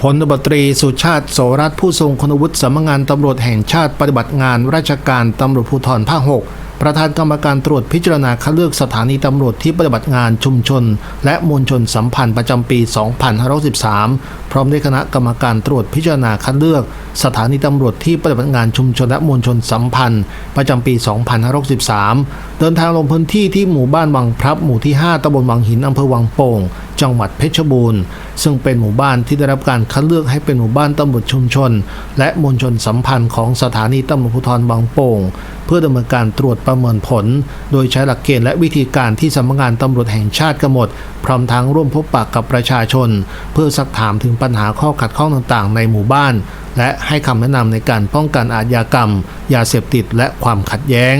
พลตบตรีสุชาติโสรัตผู้ทรงคุณวุฒิสำนักงานตำรวจแห่งชาติปฏิบัติงานราชการตำรวจภูธรภาค6ประธานกรรมการตรวจพิจารณาคัดเลือกสถานีตำรวจที่ปฏิบัติงานชุมชน และมวลชนสัมพันธ์ประจำปี 2513 พร้อมด้วยคณะกรรมการตรวจพิจารณาคัดเลือก สถานีตำรวจที่ปฏิบัติงานชุมชนและมวลชนสัมพันธ์ ประจำปี 2563เดินทางลงพื้นที่ที่หมู่บ้านวังพรับหมู่ที่ 5ตำบลวังหินอำเภอวังโป่ง จังหวัดเพชรบูรณ์ ซึ่งเป็นหมู่บ้านที่ได้รับการคัดเลือกให้เป็นหมู่บ้านตำรวจชุมชน และมวลชนสัมพันธ์ของสถานีตำรวจภูธรบางโป่ง เพื่อดำเนินการตรวจประเมินผล โดยใช้หลักเกณฑ์และวิธีการที่สำนักงานตำรวจแห่งชาติกำหนดพร้อมทั้งร่วมพบปะกับประชาชน เพื่อสักถามถึงปัญหาข้อขัดข้องต่างๆ ในหมู่บ้าน และให้คำแนะนำในการป้องกันอาชญากรรม ยาเสพติดและความขัดแย้ง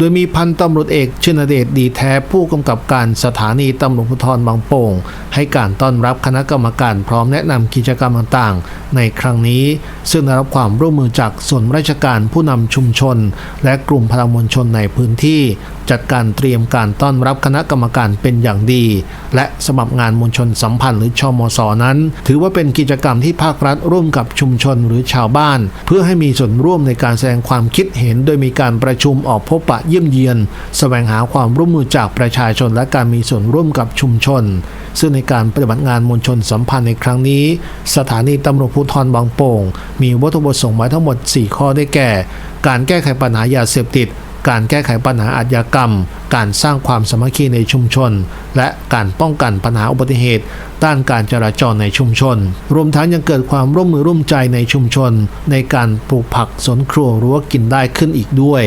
โดยมีพันตำรวจเอกชินเดชดีแท้ผู้กำกับการสถานีตำรวจภูธรบางโป่ง ให้การต้อนรับคณะกรรมการพร้อมแนะนำกิจกรรมต่างๆ ในครั้งนี้ ซึ่งได้รับความร่วมมือจากส่วนราชการผู้นำชุมชน และกลุ่มพลังมวลชนในพื้นที่ จัดการเตรียมการต้อนรับคณะกรรมการเป็นอย่างดี และสมัครงานมวลชนสัมพันธ์หรือชมสนั้น ถือว่าเป็นกิจกรรมที่ภาครัฐร่วมกับชุมชนหรือชาวบ้าน เพื่อให้มีส่วนร่วมในการแสดงความคิดเห็น โดยมีการประชุมออกพบปะเยี่ยมเยียนแสวงหาความร่วมมือจากประชาชนและการมีส่วนร่วมกับชุมชน ซึ่งในการปฏิบัติงานมวลชนสัมพันธ์ในครั้งนี้ สถานีตำรวจภูธรบางโป่ง มีวัตถุประสงค์ไว้ทั้งหมด 4 ข้อได้แก่ การแก้ไขปัญหายาเสพติดการแก้ไขปัญหาอาชญากรรม การสร้างความสามัคคีในชุมชน และการป้องกันปัญหาอุบัติเหตุด้านการจราจรในชุมชน รวมทั้งยังเกิดความร่วมมือร่วมใจในชุมชน ในการปลูกผักสวนครัวรั้วกินได้ขึ้นอีกด้วย